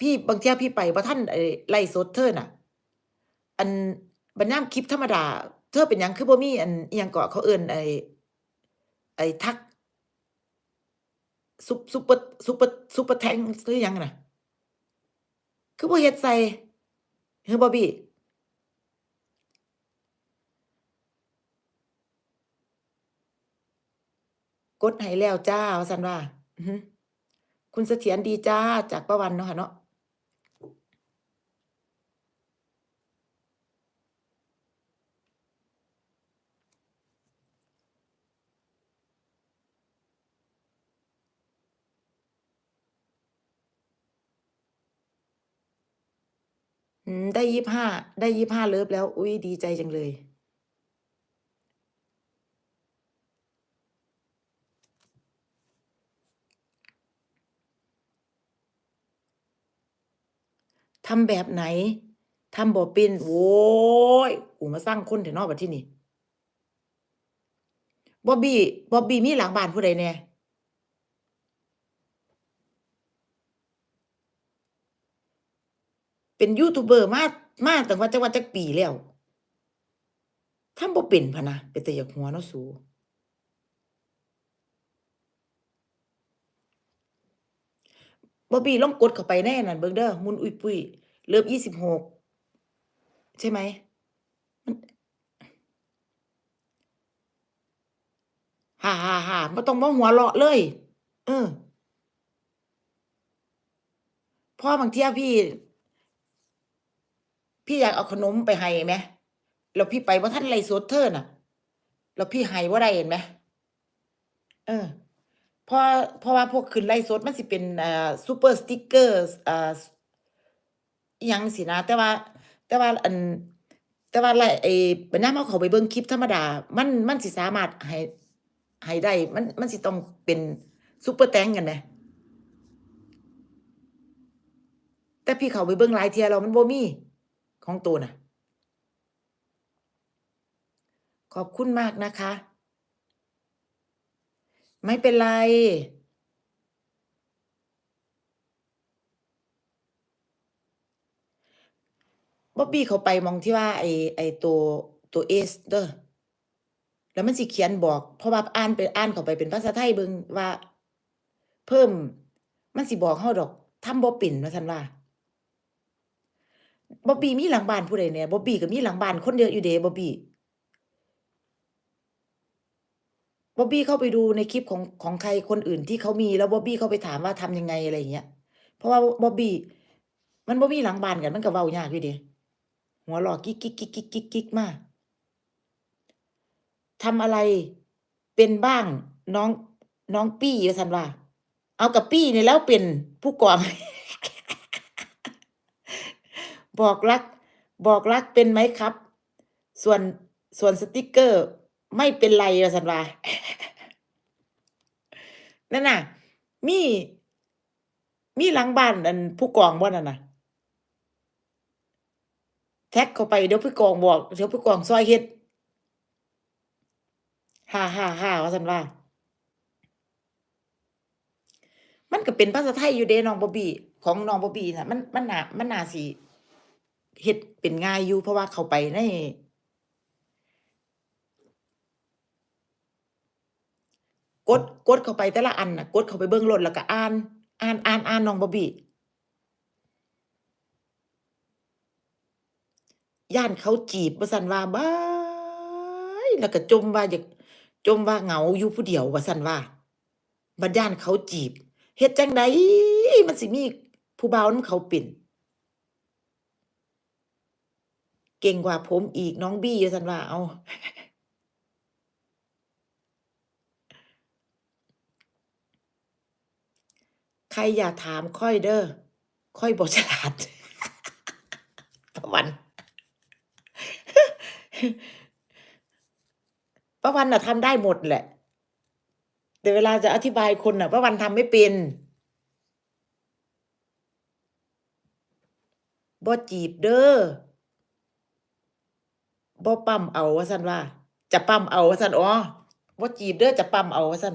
พี่บางเที่ยพี่ไปบ่าทันไอ้ไลฟ์สดเธอน่ะ อันบัดยามคลิปธรรมดา เธอเป็นยังคือบ่มีอันอยังเกาะเขาเอินไอ้ไอ้ทักซุปซุปเปอร์ซุปเปอร์ซุปเปอร์แทงหรือยังน่ะคือบ่เฮ็ดใส่ฮึบอบบี้กดให้แล้วจ้าว่าซั่นว่าคุณเสถียรดีจ้าจากป้าวันเนาะค่ะเนาะ อืมได้25ได้25เลิฟแล้ว อุ๊ยดีใจจังเลย ทำแบบไหน ทำบ่เป็นโอ้ยกูมาสร้างคนแท้เนาะบัดที่นี้บอบบี้บอบบี้มีหลังบ้านผู้ใดแน่? เป็นยูทูบเบอร์มามาตั้งว่าจักว่าจักปีแล้วทำบ่เป็นพะนะเป็นแตาอยากหัวเนาะสูบอบบี้ลองกดเข้าไปในอันนั้นเบิ่งเด้อมุนอุ้ยปุ้ยเลิฟ26ใช่ไหม?มันฮ่าๆๆบ่ต้องมาหัวเราะเลย เออพราะบางเที่ยพี่ พี่อยากเอาขนมไปให้แหมแล้วพี่ไปบ่ทันไลฟ์สดเธอน่ะ แล้วพี่ให้บ่ได้เห็นไหม?เออเพราะเพราะว่าพวกขึ้นไลฟ์สดมันสิเป็นอ่าซูเปอร์สติ๊กเกอร์อ่ายังจั่งซี้นะ แต่ว่า แต่ว่าอัน แต่ว่าไลฟ์ไอ้บัดยามเราเขาไปเบิ่งคลิปธรรมดา มันมันสิสามารถให้ให้ได้ มันมันสิต้องเป็นซุปเปอร์แตงกันแหมแต่พี่เขาไปเบิ่งหลายเทียแล้วมันบ่มี ของโตน่ะขอบคุณมากนะคะ ไม่เป็นไร บ๊อบบี้เขาไปมองที่ว่าไอ้ไอ้ตัวตัว S เด้อแล้วมันสิเขียนบอก เพราะว่าอ่านไปอ่านเข้าไปเป็นภาษาไทยเบิงว่า เพิ่ม มันสิบอกเราดอกทำบ่เป็นว่าซั่นว่า บอบบี้มีหลังบ้านผู้ใดแหน่ยบอบบี้ก็มีหลังบ้านคนเดียอะอยู่เดะบอบบี้บอบบี้เข้าไปดูในคลิปของของใครคนอื่นที่เขามีแล้วบอบบี้เข้าไปถามว่าทำยังไงอะไรเงี้ย เพราะว่าบอบบี้มันบ่มีหลังบ้านกันมันก็เว้ายากอยู่เดหัวเราะกิ๊กๆๆๆๆมากทำอะไรเป็นบ้างน้องน้องปี้ว่าสันว่า เอาก็ปี้เนี่ยแล้วเป็นผู้กอง บอกรัก บอกรักเป็นไหมครับ?ส่วนส่วนสติกเกอร์ ไม่เป็นไรว่าซั่นวานั่นน่ะ มี มีหลังบ้านอันผู้กองบ่นั่นน่ะ แท็กเข้าไปเดี๋ยวผู้กองบอกเดี๋ยวผู้กองช่วยเฮ็ดฮ่าๆๆว่าซั่นว่า มันก็เป็นภาษาไทยอยู่เดะน้องบอบบี้ของน้องบอบบี้น่ะ มันมันหนามันหนาสิ เฮ็ดเป็นง่ายอยู่เพราะว่าเขาไปในกดกดเข้าไปแต่ละอันน่ะกดเข้าไปเบิ่งโลดแล้วก็อ่าน อ่านๆๆน้องบอบบี้ย้านเขาจีบว่าซั่นว่าบายแล้วก็จมว่าอยากจมว่าเหงาอยู่ผู้เดียวว่าซั่นว่าบัดย้านเขาจีบเฮ็ดจังใดมันสิมีผู้บ่าวนำเขาเป็น เก่งกว่าผมอีกน้องบี้ว่าซั่นว่าเอาใครอย่าถามข้อยเด้อข้อยบ่ฉลาดป้าวันป้าวันน่ะทำได้หมดแหละ แต่เวลาจะอธิบายคนน่ะป้าวันทำไม่เป็นบ่จีบเด้อ บ่ปั๊มเอาว่าซั่นว่า จะปั๊มเอาว่าซั่นอ๋อบ่จีบเด้อจะปั๊มเอาว่าซั่น